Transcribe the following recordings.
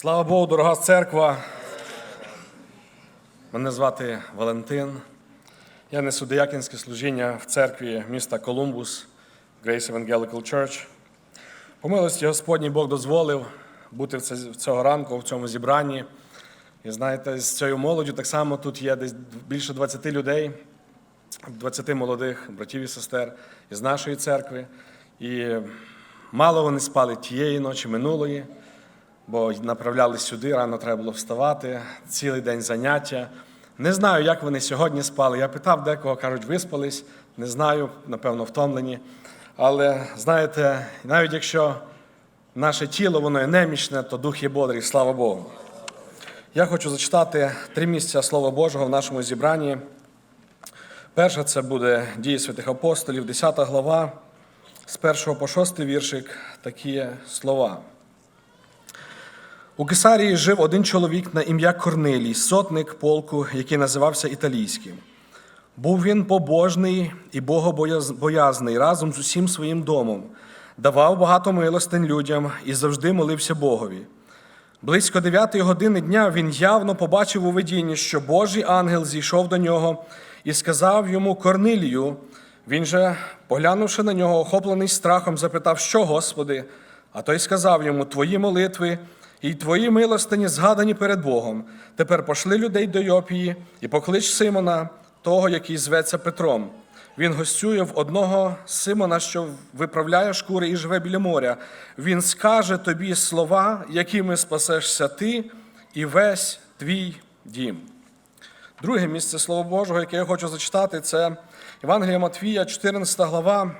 Слава Богу, дорога церква. Мене звати Валентин. Я несу диякінське служіння в церкві міста Колумбус, Grace Evangelical Church. По милості Господній Бог дозволив бути в цього ранку в цьому зібранні. І знаєте, з цією молоддю так само тут є десь більше 20 людей, 20 молодих братів і сестер із нашої церкви. І мало вони спали тієї ночі минулої, бо направляли сюди, рано треба було вставати, цілий день заняття. Не знаю, як вони сьогодні спали. Я питав декого, кажуть, виспались. Не знаю, напевно, втомлені. Але знаєте, навіть якщо наше тіло воно є немічне, то дух є бодрий, слава Богу. Я хочу зачитати три місця Слова Божого в нашому зібранні. Перше це буде дії святих апостолів, 10 глава, з 1 по 6 віршик такі слова. У Кесарії жив один чоловік на ім'я Корнилій, сотник полку, який називався Італійським. Був він побожний і богобоязний разом з усім своїм домом, давав багато милостин людям і завжди молився Богові. Близько дев'ятої години дня він явно побачив у видінні, що Божий ангел зійшов до нього і сказав йому Корнилію. Він же, поглянувши на нього, охоплений страхом, запитав, що, Господи? А той сказав йому: Твої молитви і твої милостині згадані перед Богом. Тепер пошли людей до Йопії і поклич Симона, того, який зветься Петром. Він гостює в одного Симона, що виправляє шкури і живе біля моря. Він скаже тобі слова, якими спасешся ти і весь твій дім. Друге місце Слова Божого, яке я хочу зачитати, це Євангелія Матвія, 14 глава,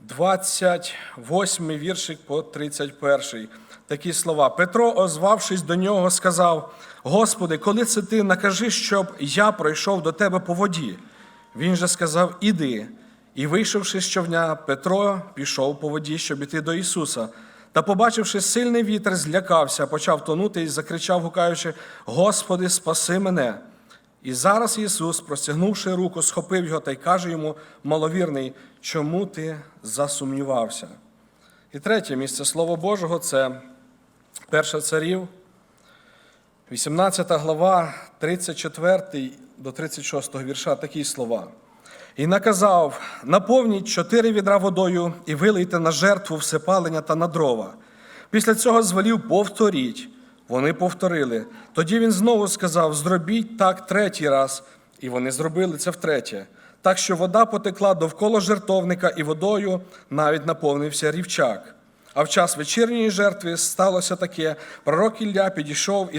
28 віршик по 31. Такі слова. Петро, озвавшись до нього, сказав: Господи, коли це ти накажи, щоб я пройшов до тебе по воді. Він же сказав: Іди. І, вийшовши з човня, Петро пішов по воді, щоб іти до Ісуса. Та, побачивши сильний вітер, злякався, почав тонути і закричав, гукаючи: Господи, спаси мене! І зараз Ісус, простягнувши руку, схопив його та й каже йому, маловірний, чому ти засумнівався? І третє місце Слова Божого це перше царів, 18 глава, 34 до 36 вірша такі слова. І наказав: наповніть чотири відра водою і вилийте на жертву всепалення та на дрова. Після цього звелів повторіть. Вони повторили. Тоді він знову сказав: зробіть так третій раз, і вони зробили це втретє. Так що вода потекла довкола жертовника, і водою навіть наповнився рівчак. А в час вечірньої жертви сталося таке: пророк Ілля підійшов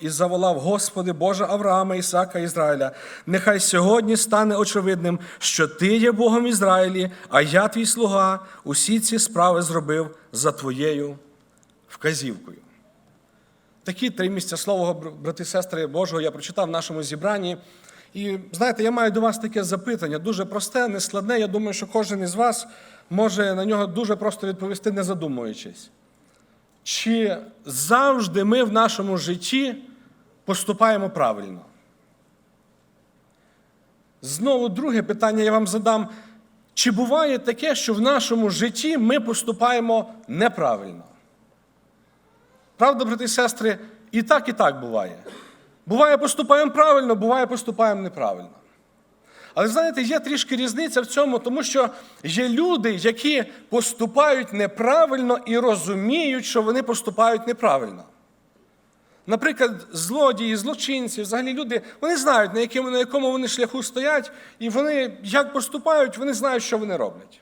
і заволав: Господи, Боже Авраама, Ісака, Ізраїля, нехай сьогодні стане очевидним, що Ти є Богом Ізраїлі, а я твій слуга, усі ці справи зробив за Твоєю вказівкою. Такі три місця слова, брати сестри Божого, я прочитав в нашому зібранні. І знаєте, я маю до вас таке запитання, дуже просте, нескладне. Я думаю, що кожен із вас може на нього дуже просто відповісти, не задумуючись. Чи завжди ми в нашому житті поступаємо правильно? Знову друге питання я вам задам. Чи буває таке, що в нашому житті ми поступаємо неправильно? Правда, брати і сестри, і так, і так буває. Буває, поступаємо правильно, буває, поступаємо неправильно. Але знаєте, є трішки різниця в цьому, тому що є люди, які поступають неправильно і розуміють, що вони поступають неправильно. Наприклад, злодії, злочинці, взагалі люди, вони знають, на якому, на якому вони шляху стоять, і вони як поступають, вони знають, що вони роблять.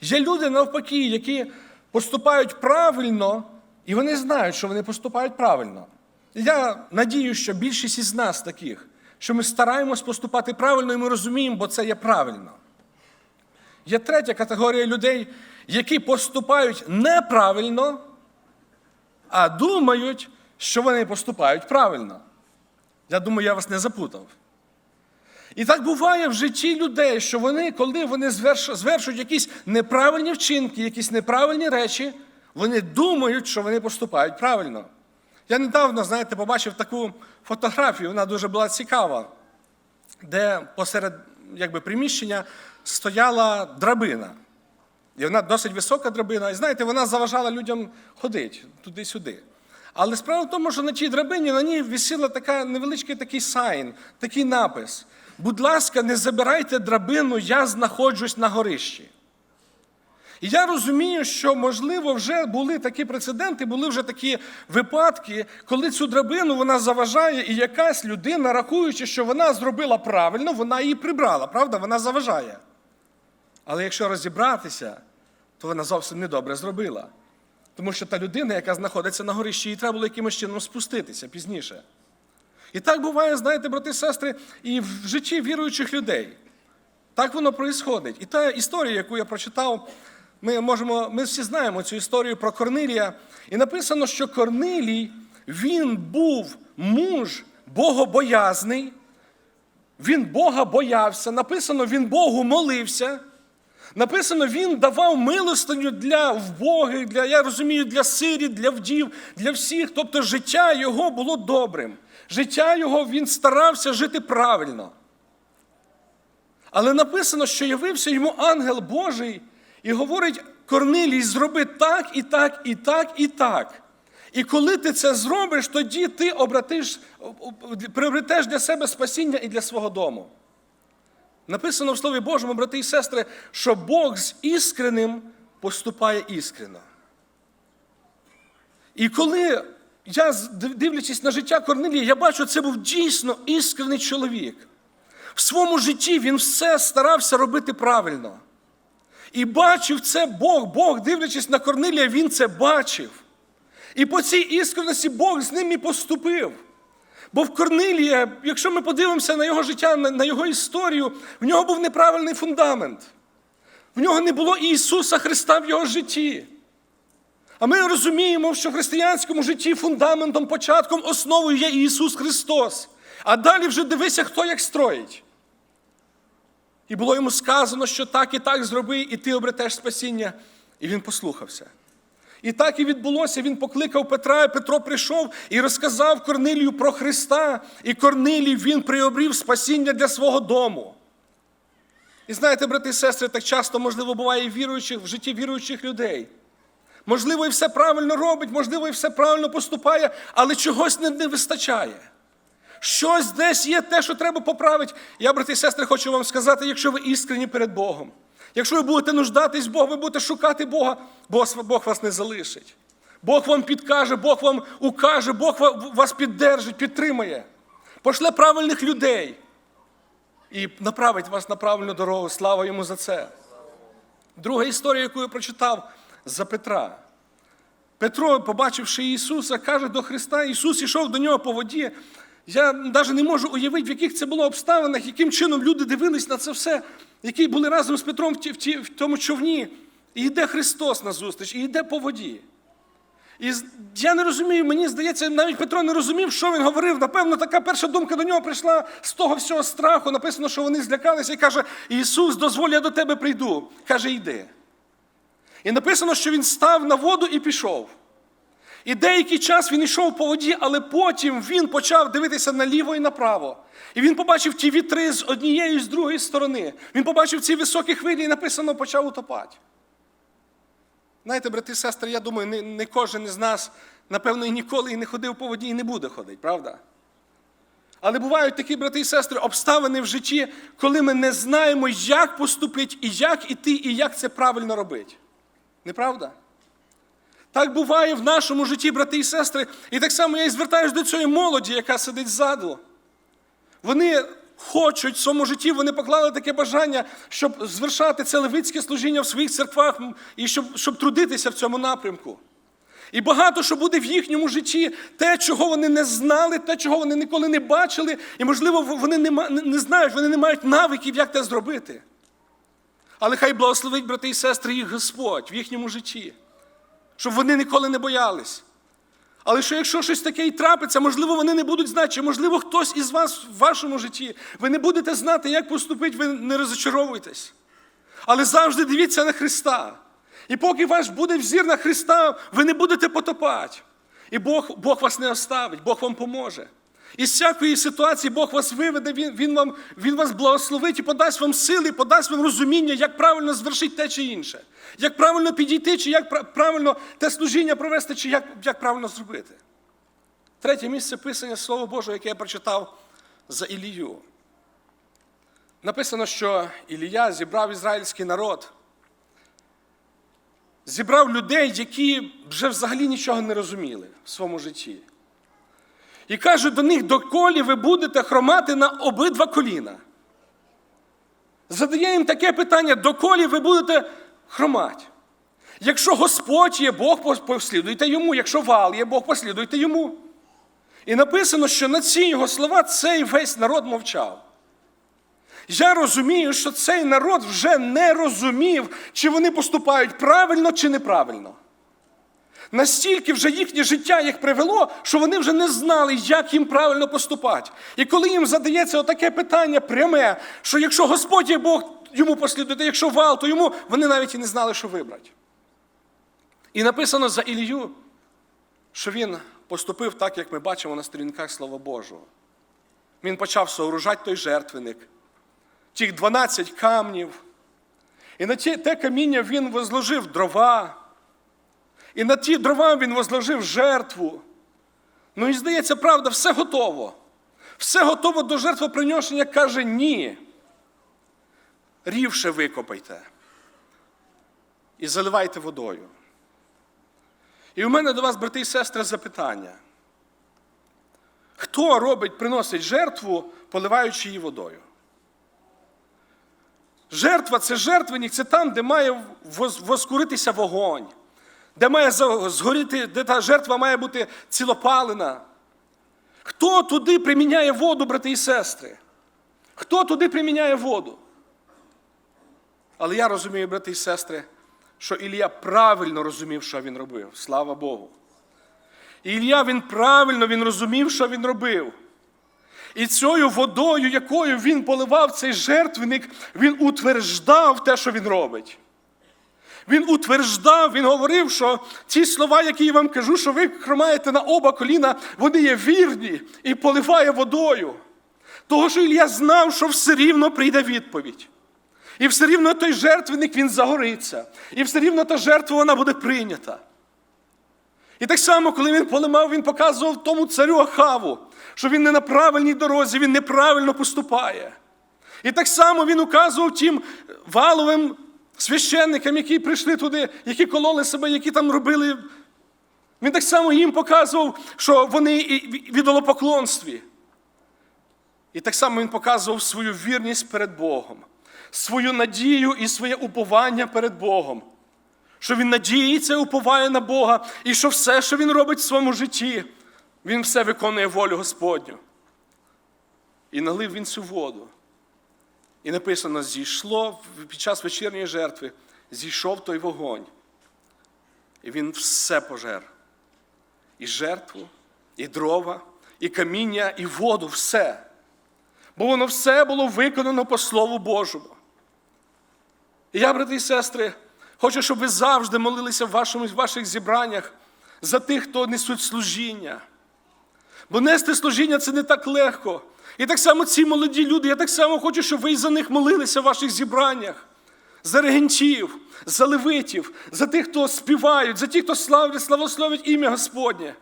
Є люди, навпаки, які поступають правильно, і вони знають, що вони поступають правильно. Я надію, що більшість із нас таких, що ми стараємось поступати правильно, і ми розуміємо, бо це є правильно. Є третя категорія людей, які поступають неправильно, а думають, що вони поступають правильно. Я думаю, я вас не запутав. І так буває в житті людей, що вони, коли вони звершують якісь неправильні вчинки, якісь неправильні речі, вони думають, що вони поступають правильно. Я недавно, знаєте, побачив таку фотографію, вона дуже була цікава, де посеред якби, приміщення стояла драбина. І вона досить висока драбина. І знаєте, вона заважала людям ходити туди-сюди. Але справа в тому, що на тій драбині на ній висіла така невеличкий такий сайн, такий напис. Будь ласка, не забирайте драбину, я знаходжусь на горищі. І я розумію, що, можливо, вже були такі прецеденти, були вже такі випадки, коли цю драбину вона заважає, і якась людина, рахуючи, що вона зробила правильно, вона її прибрала, правда? Вона заважає. Але якщо розібратися, то вона зовсім недобре зробила. Тому що та людина, яка знаходиться на горищі, їй треба було якимось чином спуститися пізніше. І так буває, знаєте, брати і сестри, і в житті віруючих людей. Так воно проїсходить. І та історія, яку я прочитав, ми можемо, ми всі знаємо цю історію про Корнилія. І написано, що Корнилій, він був муж богобоязний, він Бога боявся. Написано, він Богу молився. Написано, він давав милостиню для вбогих, для, я розумію, для сиріт, для вдів, для всіх. Тобто життя його було добрим. Життя його він старався жити правильно. Але написано, що явився йому ангел Божий і говорить: Корнилій, зроби так, і так, і так, і так. І коли ти це зробиш, тоді ти обратиш, приобретеш для себе спасіння і для свого дому. Написано в Слові Божому, брати і сестри, що Бог з іскренним поступає іскренно. І коли я, дивлячись на життя Корнелія, я бачу, це був дійсно іскрений чоловік. В своєму житті він все старався робити правильно. І бачив це Бог. Бог, дивлячись на Корнилія, він це бачив. І по цій іскреності Бог з ним і поступив. Бо в Корнилія, якщо ми подивимося на його життя, на його історію, в нього був неправильний фундамент. В нього не було Ісуса Христа в його житті. А ми розуміємо, що в християнському житті фундаментом, початком, основою є Ісус Христос. А далі вже дивися, хто як строїть. І було йому сказано, що так і так зроби, і ти обретеш спасіння. І він послухався. І так і відбулося. Він покликав Петра, і Петро прийшов і розказав Корнилію про Христа. І Корнилій він приобрів спасіння для свого дому. І знаєте, брати і сестри, так часто, можливо, буває віруючих, в житті віруючих людей. Можливо, і все правильно робить, можливо, і все правильно поступає, але чогось не вистачає. Щось десь є те, що треба поправити. Я, брати і сестри, хочу вам сказати, якщо ви іскрені перед Богом, якщо ви будете нуждатись Бога, ви будете шукати Бога, Бог, Бог вас не залишить. Бог вам підкаже, Бог вам укаже, Бог вас піддержить, підтримає, пошле правильних людей і направить вас на правильну дорогу. Слава йому за це. Друга історія, яку я прочитав за Петра. Петро, побачивши Ісуса, каже до Христа, Ісус ішов до нього по воді. Я навіть не можу уявити, в яких це було обставинах, яким чином люди дивились на це все, які були разом з Петром в, ті, в, ті, в тому човні. І йде Христос на зустріч, і йде по воді. І я не розумію, мені здається, навіть Петро не розумів, що він говорив. Напевно, така перша думка до нього прийшла з того всього страху. Написано, що вони злякалися і каже: Ісус, дозволь, я до тебе прийду. Каже, йди. І написано, що він став на воду і пішов. І деякий час він йшов по воді, але потім він почав дивитися наліво і направо. І він побачив ті вітри з однієї і з другої сторони. Він побачив ці високі хвилі і написано, почав утопати. Знаєте, брати і сестри, я думаю, не, не кожен із нас, напевно, і ніколи і не ходив по воді і не буде ходити, правда? Але бувають такі, брати і сестри, обставини в житті, коли ми не знаємо, як поступити, і як іти, і як це правильно робити. Неправда? Так буває в нашому житті, брати і сестри. І так само я і звертаюся до цієї молоді, яка сидить ззаду. Вони хочуть в своєму житті, вони поклали таке бажання, щоб звершати це левицьке служіння в своїх церквах і щоб, щоб трудитися в цьому напрямку. І багато що буде в їхньому житті, те, чого вони не знали, те, чого вони ніколи не бачили, і, можливо, вони не, не знають, вони не мають навиків, як це зробити. Але хай благословить, брати і сестри, їх Господь в їхньому житті, щоб вони ніколи не боялись. Але що якщо щось таке і трапиться, можливо, вони не будуть знати, чи можливо хтось із вас в вашому житті, ви не будете знати, як поступити, ви не розочаровуйтесь. Але завжди дивіться на Христа. І поки ваш буде взір на Христа, ви не будете потопати. І Бог Бог вас не оставить, Бог вам поможе. Із всякої ситуації Бог вас виведе, Він він, вам, він вас благословить і подасть вам сили, подасть вам розуміння, як правильно звершити те чи інше, як правильно підійти, чи як правильно те служіння провести, чи як, як правильно зробити. Третє місце писання Слова Божого, яке я прочитав за Ілію. Написано, що Ілія зібрав ізраїльський народ, зібрав людей, які вже взагалі нічого не розуміли в своєму житті. І каже до них, доколі ви будете хромати на обидва коліна. Задає їм таке питання, доколі ви будете хромати. Якщо Господь є Бог, послідуйте йому. Якщо вал є Бог, послідуйте йому. І написано, що на ці його слова цей весь народ мовчав. Я розумію, що цей народ вже не розумів, чи вони поступають правильно чи неправильно. Настільки вже їхнє життя їх привело, що вони вже не знали, як їм правильно поступати. І коли їм задається отаке питання пряме, що якщо Господь є Бог, йому послідуйте, якщо вал, то йому вони навіть і не знали, що вибрати. І написано за Ілію, що він поступив так, як ми бачимо на сторінках Слова Божого. Він почав сооружати той жертвенник, тих 12 камнів. І на те каміння він возложив дрова. І на ті дрова він возложив жертву. Ну і здається, правда, все готово. Все готово до жертвоприношення, каже ні. Рівше викопайте і заливайте водою. І у мене до вас, брати і сестри, запитання. Хто робить, приносить жертву, поливаючи її водою? Жертва це жертвенник, це там, де має воскуритися вогонь, де має згоріти, де та жертва має бути цілопалена. Хто туди приміняє воду, брати і сестри? Хто туди приміняє воду? Але я розумію, брати і сестри, що Ілля правильно розумів, що він робив. Слава Богу. І Ілля він правильно він розумів, що він робив. І цією водою, якою він поливав цей жертвенник, він утверждав те, що він робить. Він утверждав, він говорив, що ті слова, які я вам кажу, що ви хромаєте на оба коліна, вони є вірні і поливає водою. Того, що Ілля знав, що все рівно прийде відповідь. І все рівно той жертвенник він загориться. І все рівно та жертва вона буде прийнята. І так само, коли він поливав, він показував тому царю Ахаву, що він не на правильній дорозі, він неправильно поступає. І так само він указував тим валовим священникам, які прийшли туди, які кололи себе, які там робили. Він так само їм показував, що вони в ідолопоклонстві. І так само він показував свою вірність перед Богом, свою надію і своє уповання перед Богом. Що він надіється і уповає на Бога, і що все, що він робить в своєму житті, він все виконує волю Господню. І налив він цю воду. І написано: зійшло під час вечірньої жертви, зійшов той вогонь. І він все пожер. І жертву, і дрова, і каміння, і воду, все. Бо воно все було виконано по Слову Божому. І я, брати і сестри, хочу, щоб ви завжди молилися в вашому, ваших зібраннях за тих, хто несуть служіння. Бо нести служіння це не так легко. І так само ці молоді люди, я так само хочу, щоб ви за них молилися в ваших зібраннях. За регентів, за левитів, за тих, хто співають, за тих, хто славлять, славословить ім'я Господнє.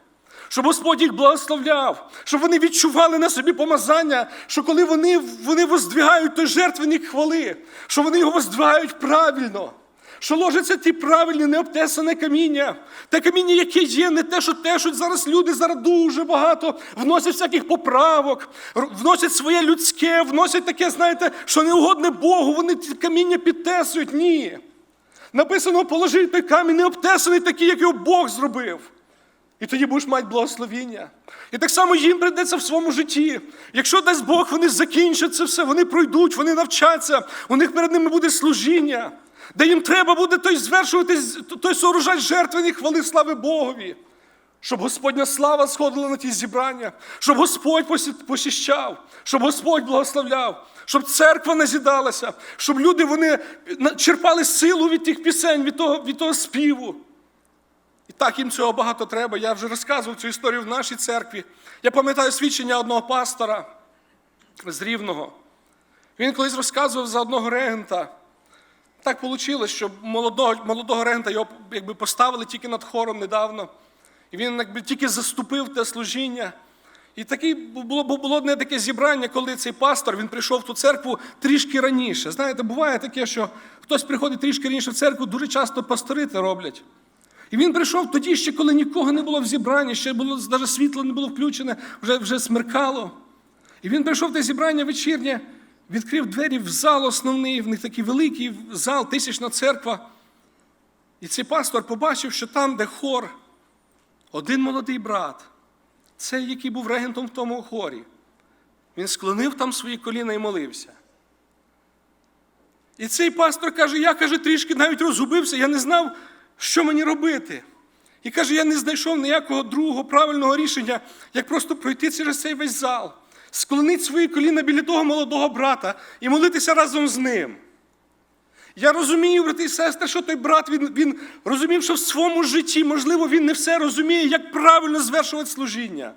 Щоб Господь їх благословляв, щоб вони відчували на собі помазання, що коли вони, вони воздвигають той жертвенник хвали, що вони його воздвигають правильно, що ложиться ті правильні необтесане каміння, те каміння, яке є, не те, що тешуть зараз люди зараз дуже багато, вносять всяких поправок, вносять своє людське, вносять таке, знаєте, що не угодне Богу, вони ті каміння підтесують. Ні. Написано, положи той камінь необтесаний, такий, як його Бог зробив. І тоді будеш мати благословіння. І так само їм прийдеться в своєму житті. Якщо дасть Бог, вони закінчать це все, вони пройдуть, вони навчаться, у них перед ними буде служіння, де їм треба буде той звершувати, той сооружати жертвені хвали слави Богові. Щоб Господня слава сходила на ті зібрання, щоб Господь посіщав, щоб Господь благословляв, щоб церква назідалася, щоб люди вони черпали силу від тих пісень, від того, від того співу. І так їм цього багато треба. Я вже розказував цю історію в нашій церкві. Я пам'ятаю свідчення одного пастора з Рівного. Він колись розказував за одного регента. Так вийшло, що молодого, молодого регента його якби поставили тільки над хором недавно. І він якби тільки заступив те служіння. І таке було, було одне таке зібрання, коли цей пастор він прийшов в ту церкву трішки раніше. Знаєте, буває таке, що хтось приходить трішки раніше в церкву, дуже часто пастори це роблять. І він прийшов тоді, ще коли нікого не було в зібранні, ще було навіть світло не було включене, вже, вже смеркало. І він прийшов в те зібрання вечірнє, відкрив двері в зал основний, в них такий великий зал, тисячна церква. І цей пастор побачив, що там, де хор, один молодий брат, цей, який був регентом в тому хорі, він склонив там свої коліна і молився. І цей пастор каже: я каже, трішки навіть розгубився, я не знав, що мені робити. І каже, я не знайшов ніякого другого правильного рішення, як просто пройти через цей весь зал, склонити свої коліна біля того молодого брата і молитися разом з ним. Я розумію, брати і сестри, що той брат він, він розумів, що в своєму житті, можливо, він не все розуміє, як правильно звершувати служіння.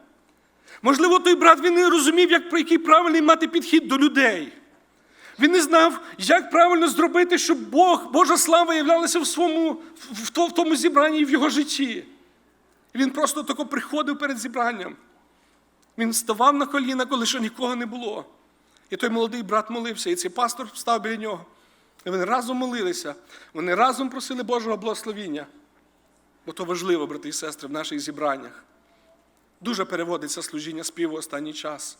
Можливо, той брат він не розумів, як, який правильний мати підхід до людей. Він не знав, як правильно зробити, щоб Бог, Божа слава являлася в, своєму, в, то- в тому зібранні і в його житті. І він просто тако приходив перед зібранням. Він ставав на коліна, коли ще нікого не було. І той молодий брат молився, і цей пастор став біля нього. І вони разом молилися, вони разом просили Божого благословіння. Бо то важливо, брати і сестри, в наших зібраннях. Дуже переводиться служіння співу останній час.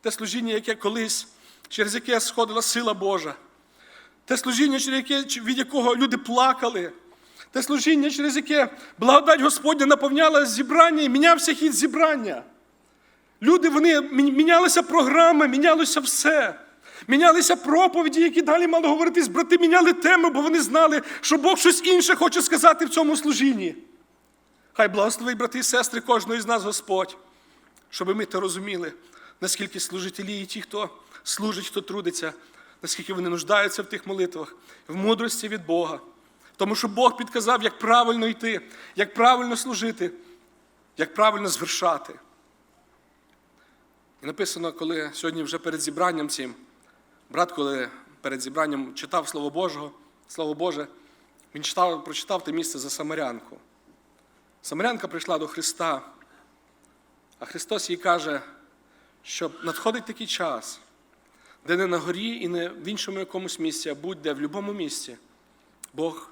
Те служіння, яке колись, через яке сходила сила Божа. Те служіння, через яке, від якого люди плакали. Те служіння, через яке благодать Господня наповняла зібрання і мінявся хід зібрання. Люди, вони мі- мінялися програми, мінялося все. Мінялися проповіді, які далі мали говоритись. Брати міняли теми, бо вони знали, що Бог щось інше хоче сказати в цьому служінні. Хай благословить, брати і сестри, кожного із нас Господь, щоб ми то розуміли, наскільки служителі і ті, хто служить, хто трудиться, наскільки вони нуждаються в тих молитвах, в мудрості від Бога. Тому що Бог підказав, як правильно йти, як правильно служити, як правильно звершати. Написано, коли сьогодні вже перед зібранням цим, брат, коли перед зібранням читав Слово Божого, Слово Боже, він читав, прочитав те місце за Самарянку. Самарянка прийшла до Христа, а Христос їй каже, що надходить такий час, де не на горі і не в іншому якомусь місці, а будь-де, в будь-якому місці, Бог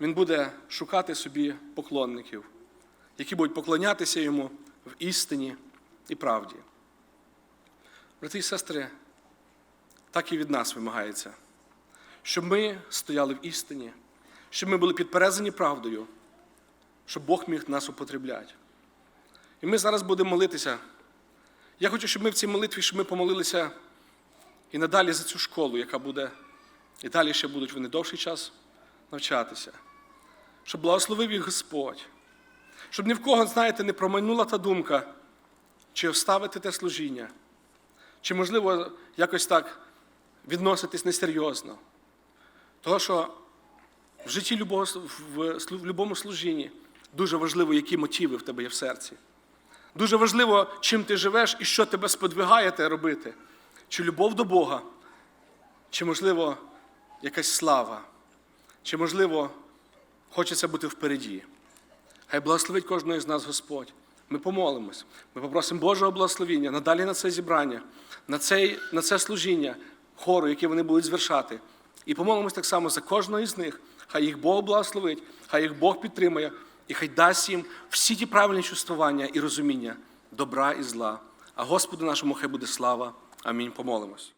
Він буде шукати собі поклонників, які будуть поклонятися йому в істині і правді. Брати і сестри, так і від нас вимагається, щоб ми стояли в істині, щоб ми були підперезані правдою, щоб Бог міг нас употребляти. І ми зараз будемо молитися. Я хочу, щоб ми в цій молитві, щоб ми помолилися і надалі за цю школу, яка буде, і далі ще будуть вони довший час навчатися. Щоб благословив їх Господь. Щоб ні в кого, знаєте, не промайнула та думка, чи оставити те служіння, чи, можливо, якось так відноситись несерйозно. Того, що в житті любого, в, будь-якому служінні дуже важливо, які мотиви в тебе є в серці. Дуже важливо, чим ти живеш і що тебе сподвигає те робити. Чи любов до Бога, чи, можливо, якась слава, чи, можливо, хочеться бути впереді. Хай благословить кожного з нас Господь. Ми помолимось. Ми попросимо Божого благословіння надалі на це зібрання, на, цей, на це служіння хору, яке вони будуть звершати. І помолимось так само за кожного із них. Хай їх Бог благословить, хай їх Бог підтримує, і хай дасть їм всі ті правильні чувствування і розуміння добра і зла. А Господу нашому хай буде слава. Амінь. Помолимось.